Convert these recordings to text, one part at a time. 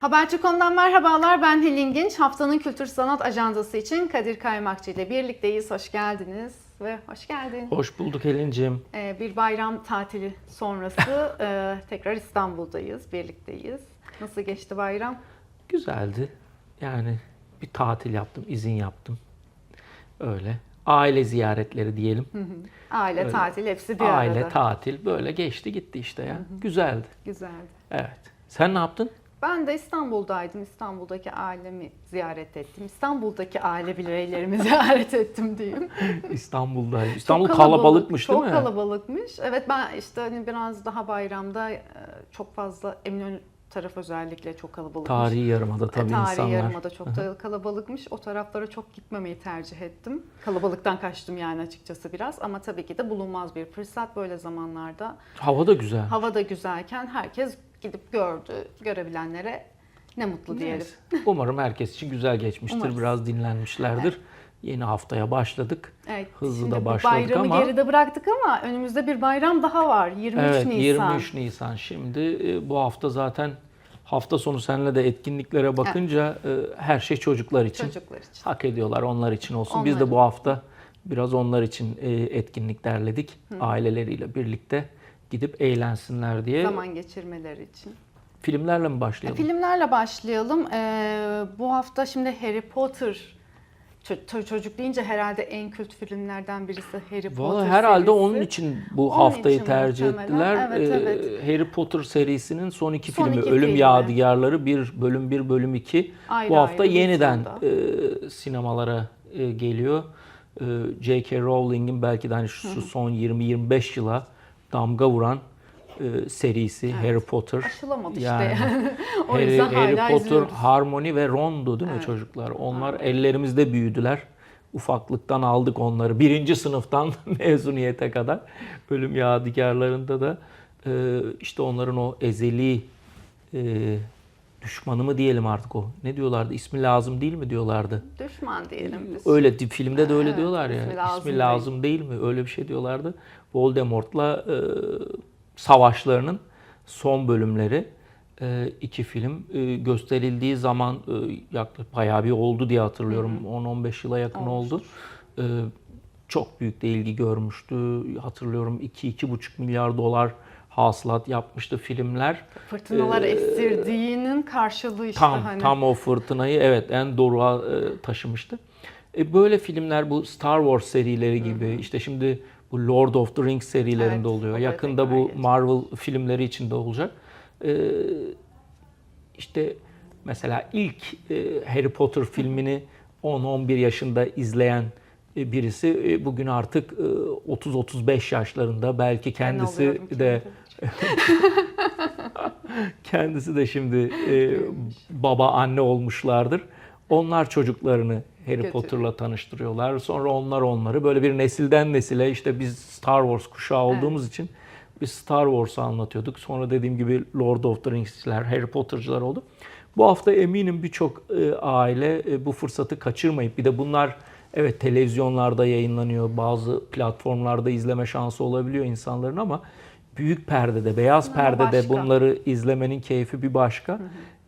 Haberci.com'dan merhabalar. Ben Helin Genç. Haftanın Kültür Sanat Ajandası için Kadir Kaymakçı ile birlikteyiz. Hoş geldiniz ve hoş geldin. Hoş bulduk Elin'cim. Ee, bir bayram tatili sonrası e, tekrar İstanbul'dayız, birlikteyiz. Nasıl geçti bayram? Güzeldi. Yani bir tatil yaptım, izin yaptım. Öyle. Aile ziyaretleri diyelim. Aile, Öyle. tatil hepsi bir Aile, arada. tatil böyle geçti gitti işte ya. Güzeldi. Güzeldi. Evet. Sen ne yaptın? Ben de İstanbul'daydım. İstanbul'daki ailemi ziyaret ettim. İstanbul'daki aile bireylerimi ziyaret ettim diyeyim. İstanbul'da. İstanbul Çok kalabalıkmış değil çok mi? kalabalıkmış. Evet ben işte hani biraz daha bayramda e, çok fazla Eminönü taraf özellikle çok kalabalıkmış. Tarihi yarımada tabii Tarihi insanlar. yarımada çok da kalabalıkmış. O taraflara çok gitmemeyi tercih ettim. Kalabalıktan kaçtım yani açıkçası biraz ama tabii ki de bulunmaz bir fırsat böyle zamanlarda. Hava da güzel. Hava da güzelken herkes gidip gördü. Görebilenlere ne mutlu diyelim. Neyse. Umarım herkes için güzel geçmiştir. Umarız. Biraz dinlenmişlerdir. Yeni haftaya başladık. Evet, Hızlı da başladık bayramı ama- geride bıraktık ama önümüzde bir bayram daha var. 23 evet, Nisan. 23 Nisan. Şimdi e, bu hafta zaten hafta sonu seninle de etkinliklere bakınca e, her şey çocuklar için. Çocuklar için. Hak ediyorlar onlar için olsun. Biz Onlar de bu hafta biraz onlar için e, etkinlik derledik. Aileleriyle birlikte gidip eğlensinler diye. Zaman geçirmeleri için. Filmlerle mi başlayalım? Filmlerle başlayalım. Ee, bu hafta şimdi Harry Potter Ço- ço- çocuk deyince herhalde en kült filmlerden birisi Harry Potter Vallahi herhalde serisi. onun için bu Onun haftayı için tercih muhtemelen. ettiler. Evet, Ee, evet. Harry Potter serisinin son iki Son filmi iki Ölüm filmi. Yadigarları bir bölüm 1 bölüm 2 Ayrı bu hafta ayrı yeniden e, sinemalara e, geliyor. E, J.K. Rowling'in belki de hani şu son 20-25 yıla damga vuran e, serisi Harry Potter. Aşılamadı Yani işte yani. o Harry, Harry Potter, izliyoruz. Harmony ve Ron'du değil mi çocuklar? Onlar ellerimizde büyüdüler. Ufaklıktan aldık onları. Birinci sınıftan mezuniyete kadar. Ölüm yadigarlarında da e, işte onların o ezeli e, düşmanı mı diyelim artık o. Ne diyorlardı? İsmi lazım değil mi diyorlardı. Düşman diyelim biz. Öyle filmde de öyle Evet, diyorlar ya. ismi İsmi lazım lazım, değil. mi? Öyle bir şey diyorlardı. Voldemort'la e, savaşlarının son bölümleri e, iki film e, gösterildiği zaman e, yaklaşık bayağı bir oldu diye hatırlıyorum. 10-15 yıla yakın oldu. E, çok büyük de ilgi görmüştü. Hatırlıyorum 2-2,5 milyar dolar hasılat yapmıştı filmler. Fırtınalar Ee, estirdiğinin karşılığı işte Tam hani. tam o fırtınayı evet en doruğa e, taşımıştı. E, böyle filmler bu Star Wars serileri gibi işte şimdi bu Lord of the Rings serilerinde Evet, oluyor. Yakında bu gelecek. Marvel filmleri içinde olacak. E, işte mesela ilk e, Harry Potter filmini 10-11 yaşında izleyen e, birisi e, bugün artık e, 30-35 yaşlarında belki kendisi de Kendisi de şimdi e, baba anne olmuşlardır. Onlar çocuklarını Harry Götürüyor. Potter'la tanıştırıyorlar. Sonra onlar onları böyle bir nesilden nesile işte biz Star Wars kuşağı olduğumuz için biz Star Wars'ı anlatıyorduk. Sonra dediğim gibi Lord of the Rings'ler, Harry Potter'cılar oldu. Bu hafta eminim birçok e, aile e, bu fırsatı kaçırmayıp bir de bunlar evet televizyonlarda yayınlanıyor. Bazı platformlarda izleme şansı olabiliyor insanların ama büyük perdede, beyaz Ama perdede başka. bunları izlemenin keyfi bir başka.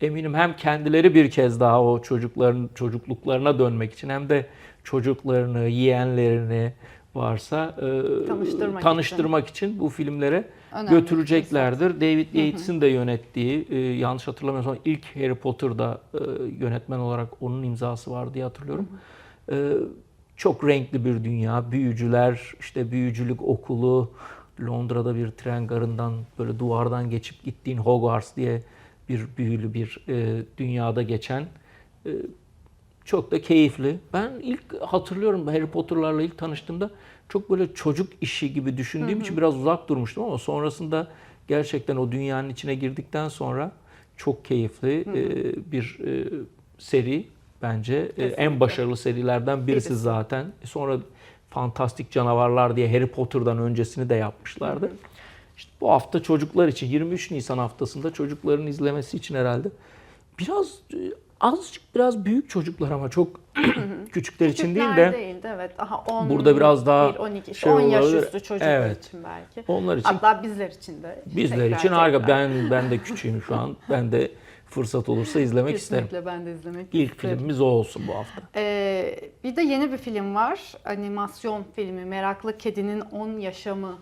Eminim hem kendileri bir kez daha o çocukların çocukluklarına dönmek için hem de çocuklarını, yeğenlerini varsa e, Tanıştırmak tanıştırmak için. bu filmlere Önemli götüreceklerdir. David Yates'in de yönettiği, e, yanlış hatırlamıyorsam ilk Harry Potter'da e, yönetmen olarak onun imzası var diye hatırlıyorum. E, çok renkli bir dünya, büyücüler, işte büyücülük okulu, Londra'da bir tren garından böyle duvardan geçip gittiğin Hogwarts diye bir büyülü bir e, dünyada geçen e, çok da keyifli. Ben ilk hatırlıyorum Harry Potter'larla ilk tanıştığımda çok böyle çocuk işi gibi düşündüğüm için biraz uzak durmuştum ama sonrasında gerçekten o dünyanın içine girdikten sonra çok keyifli e, bir e, seri bence E, Kesinlikle. en başarılı serilerden birisi, Birisi. zaten. E, Sonra Fantastik Canavarlar diye Harry Potter'dan öncesini de yapmışlardı. İşte bu hafta çocuklar için 23 Nisan haftasında çocukların izlemesi için herhalde biraz e, azıcık biraz büyük çocuklar ama çok küçükler için değil de değildi evet. Daha 10, Burada biraz daha 1, 12, işte şey 10 yaş olabilir. üstü çocuklar Evet. için belki. onlar için Hatta bizler için de. bizler tekrar için harika. Ben ben de küçüğüm şu an. Ben de fırsat olursa izlemek isterim. Kesinlikle ben de izlemek İlk isterim. filmimiz o olsun bu hafta. Ee, bir de yeni bir film var. Animasyon filmi Meraklı Kedinin 10 Yaşamı.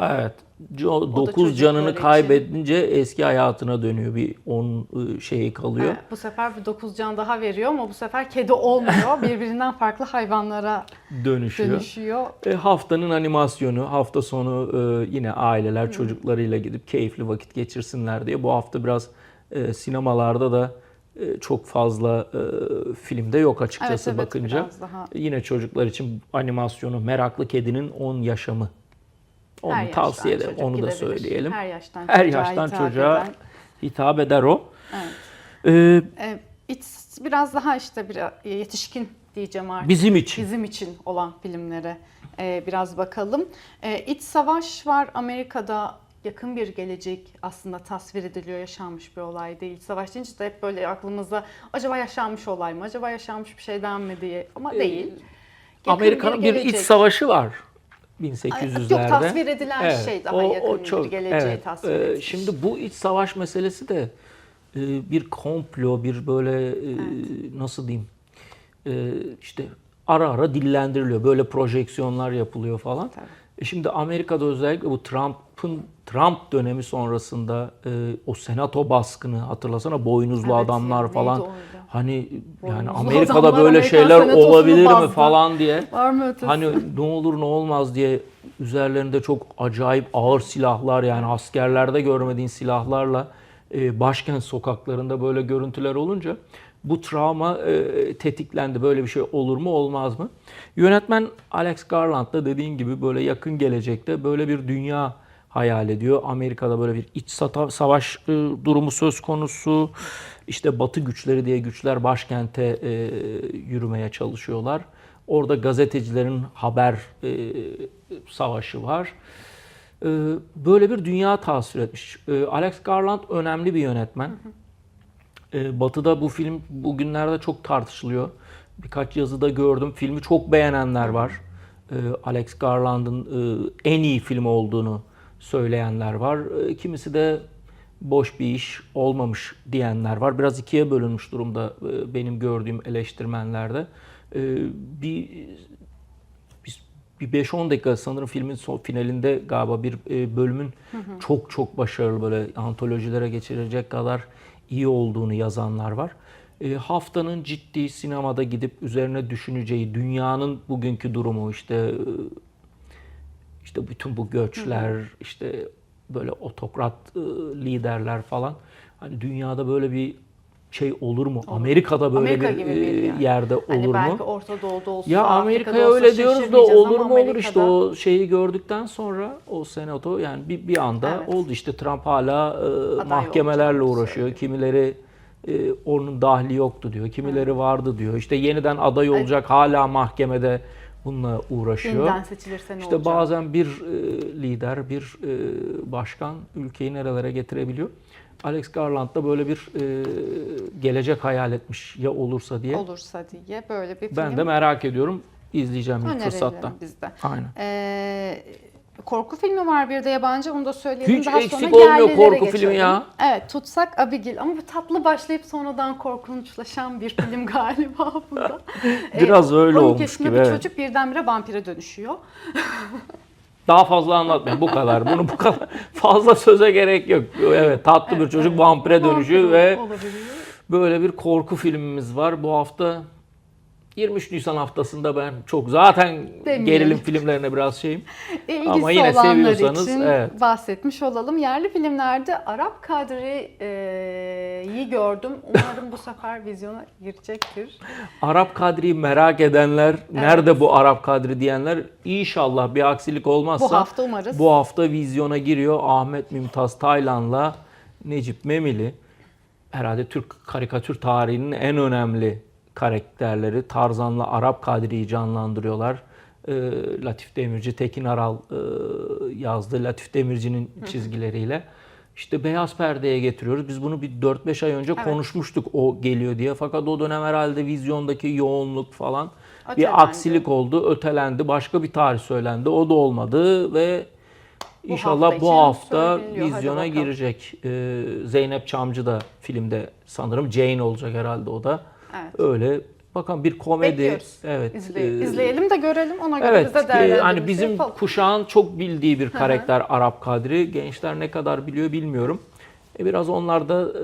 Evet. da 9 çocuklar canını için. kaybedince eski hayatına dönüyor. Bir 10 şeyi kalıyor. Ha, bu sefer bir 9 can daha veriyor ama bu sefer kedi olmuyor. Birbirinden farklı hayvanlara Dönüşüyor. dönüşüyor. E, haftanın animasyonu hafta sonu e, yine aileler çocuklarıyla gidip keyifli vakit geçirsinler diye. Bu hafta biraz e, sinemalarda da çok fazla e, filmde yok açıkçası Evet, evet, bakınca. Yine çocuklar için animasyonu Meraklı Kedinin 10 Yaşamı. Onu Her tavsiye ederim. Onu da gidebilir. söyleyelim. Her yaştan Her çocuğa yaştan hitap çocuğa eden. hitap eder o. Evet. E, Ee, It's biraz daha işte bir yetişkin diyeceğim artık. bizim için. Bizim için olan filmlere e, biraz bakalım. E, İç Savaş var Amerika'da yakın bir gelecek aslında tasvir ediliyor yaşanmış bir olay değil. Savaş deyince de hep böyle aklımızda acaba yaşanmış olay mı? Acaba yaşanmış bir şeyden mi diye ama Ee, değil. Yakın Amerika'nın bir iç gelecek. savaşı var 1800'lerde. Yok tasvir edilen şey daha yakın bir geleceği evet. tasvir etmiş. Şimdi bu iç savaş meselesi de e, bir komplo, bir böyle e, nasıl diyeyim e, işte ara ara dillendiriliyor. Böyle projeksiyonlar yapılıyor falan. Tabii. Şimdi Amerika'da özellikle bu Trump'ın Trump dönemi sonrasında e, o senato baskını hatırlasana boynuzlu Evet, adamlar falan. öyle? Hani yani Amerika'da böyle şeyler olabilir mi bastı. falan diye. Var mı ötesi? Hani ne olur ne olmaz diye üzerlerinde çok acayip ağır silahlar yani askerlerde görmediğin silahlarla e, başkent sokaklarında böyle görüntüler olunca bu travma e, tetiklendi. Böyle bir şey olur mu olmaz mı? Yönetmen Alex Garland da dediğin gibi böyle yakın gelecekte böyle bir dünya hayal ediyor. Amerika'da böyle bir iç savaş e, durumu söz konusu. İşte Batı güçleri diye güçler başkente e, yürümeye çalışıyorlar. Orada gazetecilerin haber e, savaşı var. E, böyle bir dünya tasvir etmiş. E, Alex Garland önemli bir yönetmen. E, Batı'da bu film bugünlerde çok tartışılıyor. Birkaç yazıda gördüm. Filmi çok beğenenler var. E, Alex Garland'ın e, en iyi film olduğunu söyleyenler var. E, kimisi de boş bir iş olmamış diyenler var. Biraz ikiye bölünmüş durumda e, benim gördüğüm eleştirmenlerde. E, bir bir 5-10 dakika sanırım filmin son finalinde galiba bir e, bölümün çok çok başarılı böyle antolojilere geçirecek kadar iyi olduğunu yazanlar var. E, haftanın ciddi sinemada gidip üzerine düşüneceği dünyanın bugünkü durumu işte işte bütün bu göçler işte böyle otokrat e, liderler falan hani dünyada böyle bir şey olur mu? Amerika'da böyle Amerika bir bir yer. yerde olur hani mu? belki Orta Doğu'da olsa, Ya Amerika'ya olsa öyle diyoruz da olur mu olur işte o şeyi gördükten sonra o senato yani bir, bir anda Evet. oldu işte Trump hala e, mahkemelerle uğraşıyor. söylüyor. Kimileri e, onun dahli yoktu diyor. Kimileri vardı diyor. İşte yeniden aday olacak hala mahkemede bununla uğraşıyor. Yeniden seçilirse ne İşte olacak? bazen bir e, lider, bir e, başkan ülkeyi nerelere getirebiliyor. Alex Garland da böyle bir e, gelecek hayal etmiş ya olursa diye. olursa diye böyle bir film Ben de merak ediyorum. İzleyeceğim ilk fırsatta. biz de. Aynen. Ee, korku filmi var bir de yabancı onu da söyleyelim. Hiç Daha eksik sonra olmuyor yerlilere korku filmi geçelim. ya. Evet Tutsak Abigail ama bu tatlı başlayıp sonradan korkunçlaşan bir film galiba bu da. Biraz öyle 12 olmuş gibi, bir evet. çocuk birdenbire vampire dönüşüyor. Daha fazla anlatmayın. Bu kadar. Bunu bu kadar fazla söze gerek yok. Evet, tatlı bir çocuk vampire dönüşüyor Vampir ve olabiliyor. böyle bir korku filmimiz var. Bu hafta 23 Nisan haftasında ben çok zaten Demeyelim. gerilim filmlerine biraz şeyim. E, ilgisi Ama yine seviyorsanız, için evet. bahsetmiş olalım. Yerli filmlerde Arap Kadri'yi gördüm. Umarım bu sefer vizyona girecektir. Arap Kadri'yi merak edenler, nerede bu Arap Kadri diyenler inşallah bir aksilik olmazsa Bu hafta umarız. bu hafta vizyona giriyor. Ahmet Mümtaz Taylan'la Necip Memili herhalde Türk karikatür tarihinin en önemli karakterleri Tarzan'la Arap Kadri'yi canlandırıyorlar. Ee, Latif Demirci, Tekin Aral e, yazdı. Latif Demirci'nin çizgileriyle. İşte beyaz perdeye getiriyoruz. Biz bunu bir 4-5 ay önce Evet. konuşmuştuk o geliyor diye. Fakat o dönem herhalde vizyondaki yoğunluk falan Ötelendi. bir aksilik oldu, ötelendi. Başka bir tarih söylendi. O da olmadı ve Bu İnşallah hafta bu hafta vizyona girecek. Ee, Zeynep Çamcı da filmde sanırım Jane olacak herhalde o da. Evet. Öyle bakalım bir komedi. Bekliyoruz. Evet. İzley- e, izleyelim de görelim ona göre Evet, biz de e, hani bizim yapalım. kuşağın çok bildiği bir karakter Arap Kadri. Gençler ne kadar biliyor bilmiyorum. E, biraz onlar da e,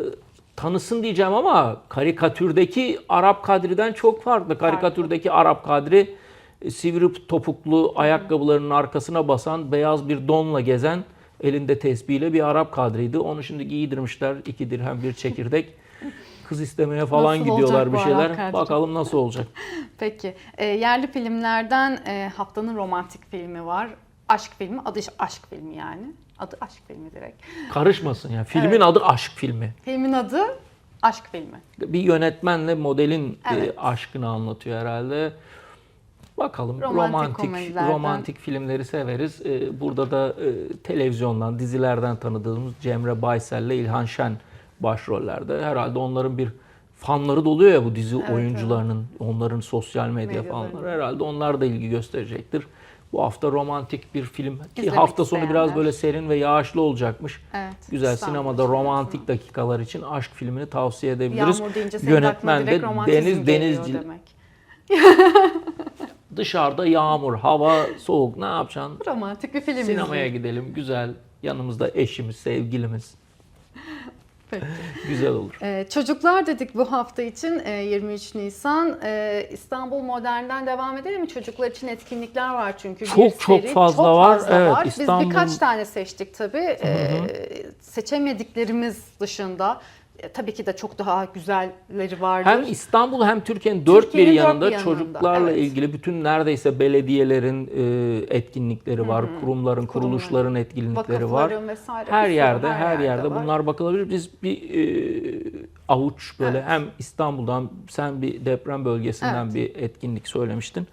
tanısın diyeceğim ama karikatürdeki Arap Kadri'den çok farklı. Karikatürdeki Arap Kadri e, sivri topuklu ayakkabılarının arkasına basan, beyaz bir donla gezen, elinde tesbihle bir Arap Kadri'ydi. Onu şimdi giydirmişler. iki dirhem bir çekirdek. Kız istemeye falan Nasıl gidiyorlar bir şeyler. Bakalım nasıl olacak. Peki. E, yerli filmlerden e, haftanın romantik filmi var. Aşk filmi. Adı aşk filmi yani. Adı aşk filmi direkt. Karışmasın yani. Filmin Evet. adı aşk filmi. Filmin adı aşk filmi. bir yönetmenle modelin e, Evet. aşkını anlatıyor herhalde. Bakalım Romantik romantik romantik filmleri severiz. E, Burada da e, televizyondan, dizilerden tanıdığımız Cemre Baysel ile İlhan Şen başrollerde. Herhalde onların bir fanları doluyor ya bu dizi Evet, oyuncularının, onların sosyal medya Medyalarının. fanları. Herhalde onlar da ilgi gösterecektir. Bu hafta romantik bir film ki İzlemek hafta sonu biraz böyle serin ve yağışlı olacakmış. Evet. Güzel İstanbul sinemada için romantik dakikalar için aşk filmini tavsiye edebiliriz. Yönetmen de Deniz Denizci. Dışarıda yağmur, hava soğuk ne yapacaksın? Romantik bir film Sinemaya izleyelim. gidelim. Güzel. Yanımızda eşimiz, sevgilimiz. Peki. Güzel olur. Ee, çocuklar dedik bu hafta için e, 23 Nisan. Ee, İstanbul Modern'den devam edelim mi? Çocuklar için etkinlikler var çünkü. Çok, çok fazla çok var. Fazla Evet, var. İstanbul- Biz birkaç tane seçtik tabii. Ee, seçemediklerimiz dışında e, tabii ki de çok daha güzelleri vardır. Hem İstanbul hem Türkiye'nin dört bir dört yanında bir yanında, çocuklarla evet. ilgili bütün neredeyse belediyelerin e, etkinlikleri var, kurumların, Kurumların, kuruluşların etkinlikleri var. Vesaire. Her yerde, her yerde var. bunlar bakılabilir. Biz bir e, avuç böyle hem İstanbul'dan, sen bir deprem bölgesinden Evet. bir etkinlik söylemiştin.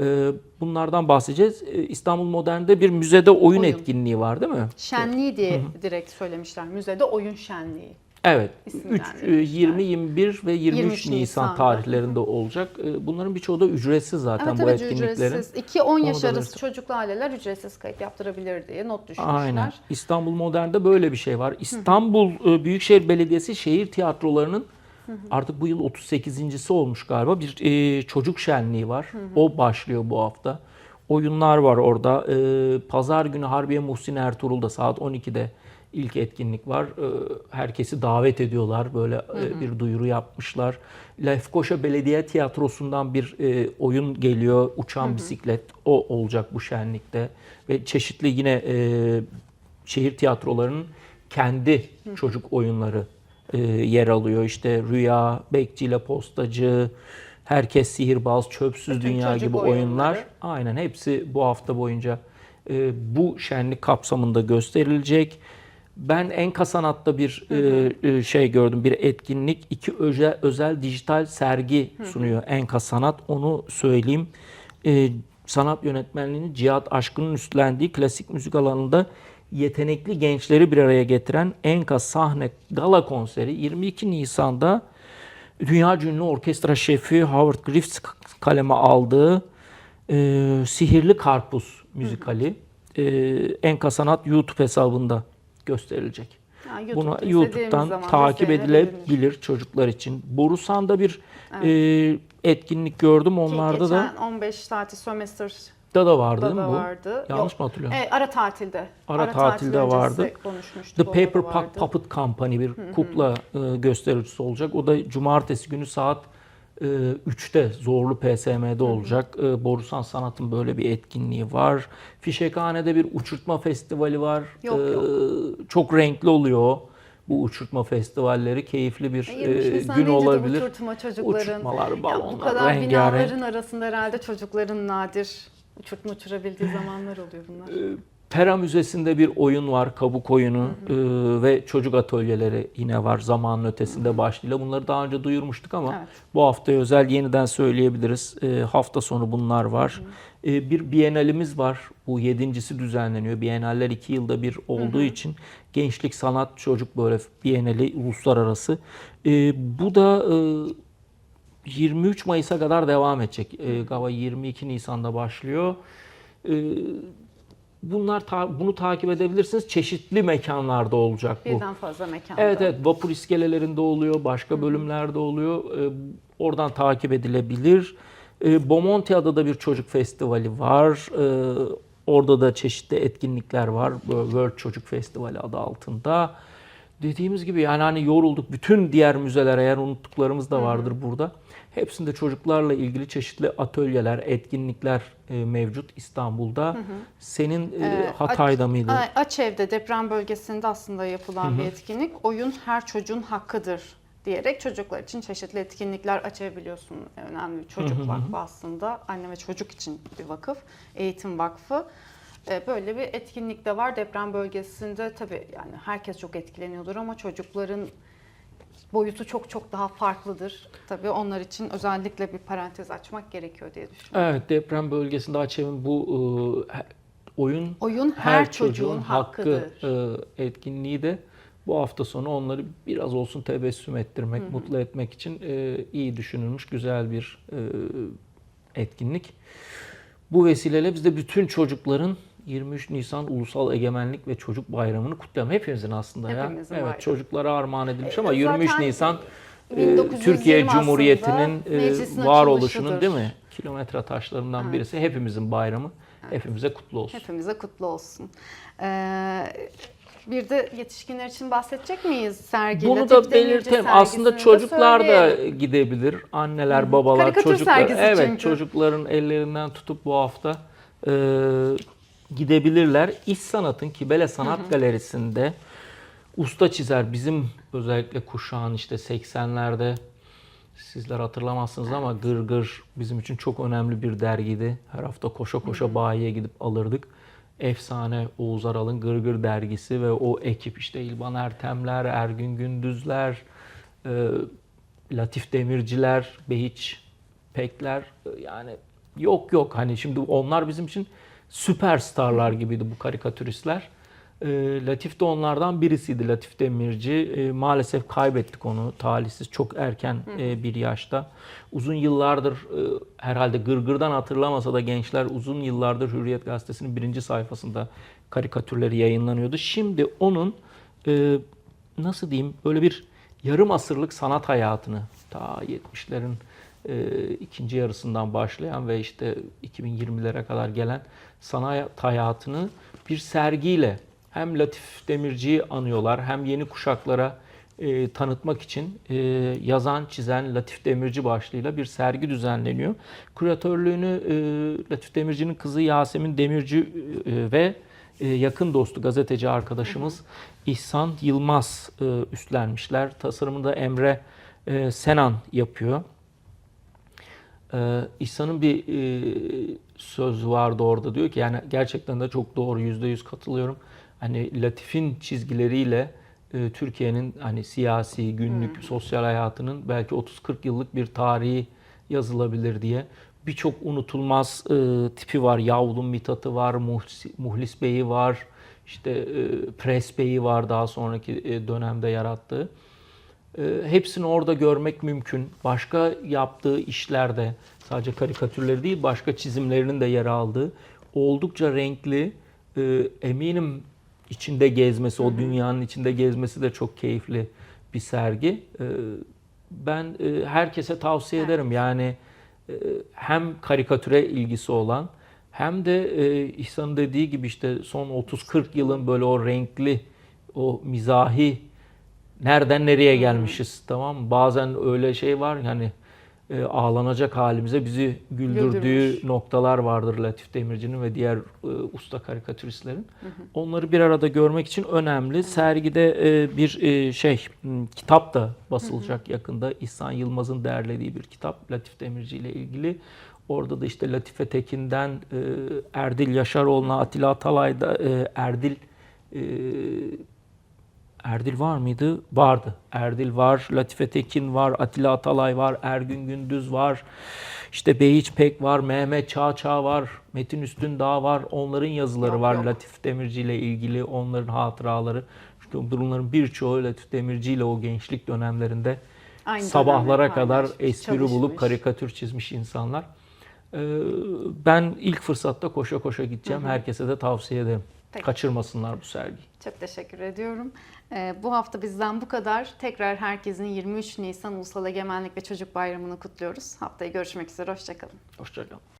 E, bunlardan bahsedeceğiz. E, İstanbul Modern'de bir müzede oyun, Oyun. etkinliği var değil mi? Şenliği diye direkt söylemişler. Müzede oyun şenliği. Evet. İsimler 3, vermişler. 20, 21 ve 23, 23 Nisan Nisan'da. tarihlerinde olacak. E, Bunların birçoğu da ücretsiz zaten Evet bu evet etkinliklerin. ücretsiz. 2-10 yaş da arası çocuklu aileler ücretsiz kayıt yaptırabilir diye not düşmüşler. Aynen. İstanbul Modern'de böyle bir şey var. İstanbul e, Büyükşehir Belediyesi şehir tiyatrolarının artık bu yıl 38.si olmuş galiba. Bir e, çocuk şenliği var. O başlıyor bu hafta. Oyunlar var orada. E, Pazar günü Harbiye Muhsin Ertuğrul'da saat 12'de ilk etkinlik var. E, herkesi davet ediyorlar. Böyle e, bir duyuru yapmışlar. Lefkoşa Belediye Tiyatrosu'ndan bir e, oyun geliyor. Uçan bisiklet. O olacak bu şenlikte. Ve çeşitli yine e, şehir tiyatrolarının kendi çocuk oyunları yer alıyor. İşte Rüya, Bekçile Postacı, Herkes Sihirbaz, Çöpsüz Bütün Dünya gibi oyunları. oyunlar. Aynen hepsi bu hafta boyunca bu şenlik kapsamında gösterilecek. Ben Enka Sanat'ta bir e, e, şey gördüm, bir etkinlik. iki özel, özel dijital sergi sunuyor Enka Sanat. Onu söyleyeyim. E, sanat yönetmenliğini Cihat Aşkın'ın üstlendiği klasik müzik alanında yetenekli gençleri bir araya getiren Enka Sahne Gala konseri 22 Nisan'da dünya ünlü orkestra şefi Howard Griffiths kaleme aldığı e, Sihirli Karpuz müzikali e, Enka Sanat YouTube hesabında gösterilecek. Ha, YouTube'da Bunu YouTube'dan takip edilebilir çocuklar için. Borusan'da bir e, etkinlik gördüm. Ki Onlarda da geçen 15 tatil sömestr da da vardı da değil mi da bu? vardı. Yanlış Yok. mı hatırlıyorum? E, ara tatilde. Ara tatil tatilde öncesi vardı. The Paper da vardı. Puppet Company bir kukla e, göstericisi olacak. O da cumartesi günü saat 3'te Zorlu PSM'de olacak. E, Borusan Sanat'ın böyle bir etkinliği var. Fişekhane'de bir uçurtma festivali var. Yok, E, yok. Çok renkli oluyor bu uçurtma festivalleri. Keyifli bir 23 e, Nisan gün olabilir. Uçurtma çocukların. Uçurtmalar, Ya bu balonlar, kadar rengarenk. binaların arasında herhalde çocukların nadir uçurtma uçurabildiği zamanlar oluyor bunlar. Pera Müzesi'nde bir oyun var, kabuk oyunu e, ve çocuk atölyeleri yine var zamanın ötesinde başlığıyla. Bunları daha önce duyurmuştuk ama Evet. bu hafta özel yeniden söyleyebiliriz. E, hafta sonu bunlar var. E, bir Bienalimiz var. Bu yedincisi düzenleniyor. Bienaller iki yılda bir olduğu için gençlik, sanat, çocuk böyle Bienali uluslararası. E, bu da e, 23 Mayıs'a kadar devam edecek. E, galiba 22 Nisan'da başlıyor. E, bunlar ta- bunu takip edebilirsiniz. Çeşitli mekanlarda olacak bu. Birden fazla mekanda. Evet evet vapur iskelelerinde oluyor, başka bölümlerde oluyor. Ee, oradan takip edilebilir. Ee, Bomontia'da da bir çocuk festivali var. Ee, orada da çeşitli etkinlikler var. Böyle World Çocuk Festivali adı altında. Dediğimiz gibi yani hani yorulduk. Bütün diğer müzeler eğer unuttuklarımız da vardır burada. Hepsinde çocuklarla ilgili çeşitli atölyeler, etkinlikler e, mevcut İstanbul'da. Senin e, Ee, Hatay'da mıydı? A- Açev'de deprem bölgesinde aslında yapılan bir etkinlik. Oyun her çocuğun hakkıdır diyerek çocuklar için çeşitli etkinlikler açabiliyorsun. Önemli çocuk vakfı aslında. Anne ve çocuk için bir vakıf. Eğitim vakfı. Ee, Böyle bir etkinlik de var deprem bölgesinde. Tabii yani herkes çok etkileniyordur ama çocukların boyutu çok çok daha farklıdır. Tabii onlar için özellikle bir parantez açmak gerekiyor diye düşünüyorum. Evet deprem bölgesinde Açev'in bu e, oyun Oyun her, çocuğun, hakkı e, etkinliği de bu hafta sonu onları biraz olsun tebessüm ettirmek, mutlu etmek için e, iyi düşünülmüş güzel bir e, etkinlik. Bu vesileyle biz de bütün çocukların 23 Nisan Ulusal Egemenlik ve Çocuk Bayramı'nı kutlayalım. Hepimizin aslında ya. Hepimizin Evet bayramı. çocuklara armağan edilmiş E, ama 23 zaten Nisan e, 1920 Türkiye Cumhuriyeti'nin e, varoluşunun değil mi? Kilometre taşlarından birisi. Hepimizin bayramı. Hepimize kutlu olsun. Hepimize kutlu olsun. Ee, bir de yetişkinler için bahsedecek miyiz sergi? Bunu Latif da belirtelim. Aslında çocuklar da gidebilir. Anneler, babalar, Karikatür çocuklar. Evet, çünkü. çocukların ellerinden tutup bu hafta e, gidebilirler. İş Sanat'ın Kibele Sanat Galerisi'nde usta çizer bizim özellikle kuşağın işte 80'lerde sizler hatırlamazsınız ama Gır Gır bizim için çok önemli bir dergiydi. Her hafta koşa koşa bayiye gidip alırdık. Efsane Oğuz Aral'ın Gır Gır dergisi ve o ekip işte İlban Ertemler, Ergün Gündüzler, e, Latif Demirciler, Behiç Pekler e, yani yok yok hani şimdi onlar bizim için süperstarlar gibiydi bu karikatüristler. E, Latif de onlardan birisiydi Latif Demirci. E, maalesef kaybettik onu talihsiz çok erken e, bir yaşta. Uzun yıllardır e, herhalde gırgırdan hatırlamasa da gençler uzun yıllardır Hürriyet Gazetesi'nin birinci sayfasında karikatürleri yayınlanıyordu. Şimdi onun e, nasıl diyeyim böyle bir yarım asırlık sanat hayatını ta 70'lerin e, ikinci yarısından başlayan ve işte 2020'lere kadar gelen sanat hayatını bir sergiyle hem Latif Demirci'yi anıyorlar hem yeni kuşaklara e, tanıtmak için e, yazan çizen Latif Demirci başlığıyla bir sergi düzenleniyor. Küratörlüğünü e, Latif Demirci'nin kızı Yasemin Demirci e, ve e, yakın dostu gazeteci arkadaşımız İhsan Yılmaz e, üstlenmişler. Tasarımını da Emre e, Senan yapıyor. Ee, İhsan'ın bir e, sözü vardı orada diyor ki yani gerçekten de çok doğru yüzde yüz katılıyorum. Hani Latif'in çizgileriyle e, Türkiye'nin hani siyasi, günlük, sosyal hayatının belki 30-40 yıllık bir tarihi yazılabilir diye. Birçok unutulmaz e, tipi var. Yavlum Mithat'ı var, Muhlis, Muhlis Bey'i var, işte e, Pres Bey'i var daha sonraki e, dönemde yarattığı. E, Hepsini orada görmek mümkün. Başka yaptığı işlerde sadece karikatürleri değil başka çizimlerinin de yer aldığı oldukça renkli e, eminim içinde gezmesi, o dünyanın içinde gezmesi de çok keyifli bir sergi. E, Ben e, herkese tavsiye ederim. Yani e, hem karikatüre ilgisi olan hem de İhsan'ın dediği gibi işte son 30-40 yılın böyle o renkli, o mizahi nereden nereye gelmişiz tamam? Bazen öyle şey var yani e, ağlanacak halimize bizi güldürdüğü Güldürmüş. noktalar vardır Latif Demirci'nin ve diğer e, usta karikatüristlerin. Onları bir arada görmek için önemli. Sergide e, bir e, şey kitap da basılacak yakında. İhsan Yılmaz'ın derlediği bir kitap Latif Demirci ile ilgili. Orada da işte Latife Tekin'den e, Erdil Yaşaroğlu'na, Atilla Atalay'da e, Erdil e, Erdil var mıydı? Vardı. Erdil var, Latife Tekin var, Atilla Atalay var, Ergün Gündüz var. İşte Behiç Pek var, Mehmet Çağçağ var, Metin Üstündağ var. Onların yazıları Yok, var yok. Latif Demirci ile ilgili, onların hatıraları. Çünkü bunların birçoğu Latif Demirci ile o gençlik dönemlerinde Aynı sabahlara dönemde kadar paylaşmış, espri bulup çalışmış. karikatür çizmiş insanlar. Ee, ben ilk fırsatta koşa koşa gideceğim. Hı hı. Herkese de tavsiye ederim. Peki. Kaçırmasınlar bu sergiyi. Çok teşekkür ediyorum. Ee, bu hafta bizden bu kadar. Tekrar herkesin 23 Nisan Ulusal Egemenlik ve Çocuk Bayramı'nı kutluyoruz. Haftaya görüşmek üzere. Hoşçakalın. Hoşçakalın.